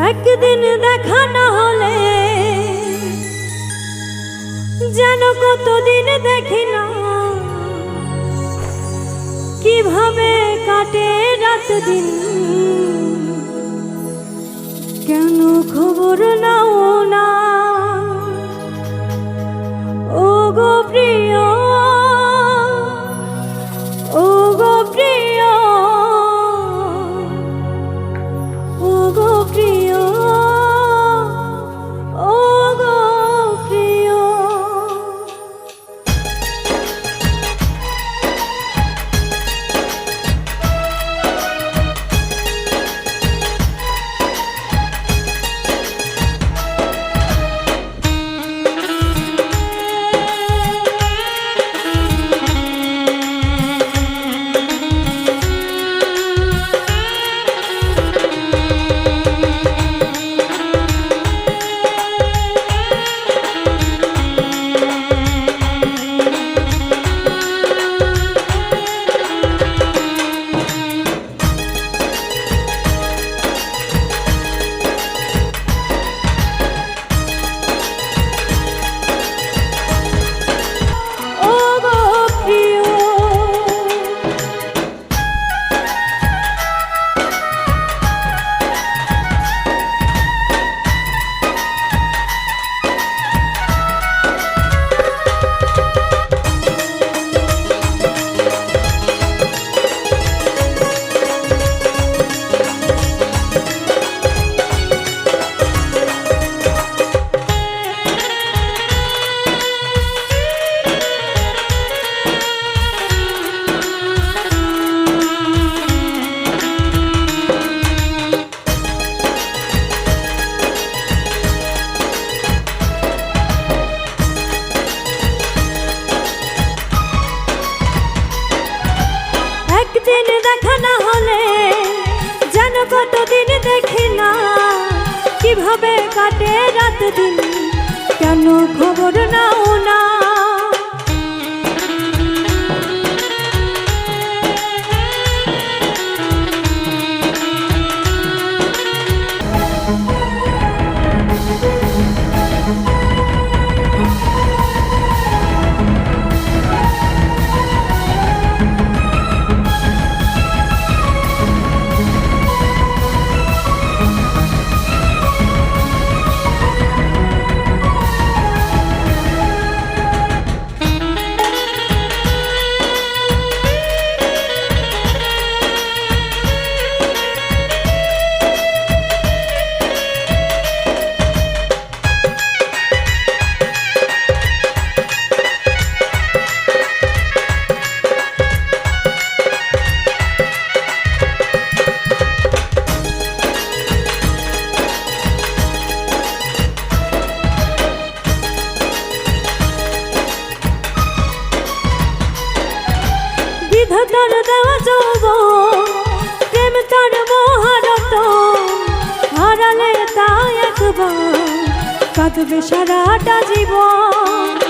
একদিন দেখা না হলে, যেন কতদিন দেখি না, কীভাবে কাটে রাত দিন। কেন খবর নাও না দেখে দেখি না কীভাবে কাটে রাত দিন? কেন খবর নাও না? বিধাতার দেওয়া যৌব প্রেম তার মহারত হারালে তা একবার কাঁদবে সারাটা জীবন।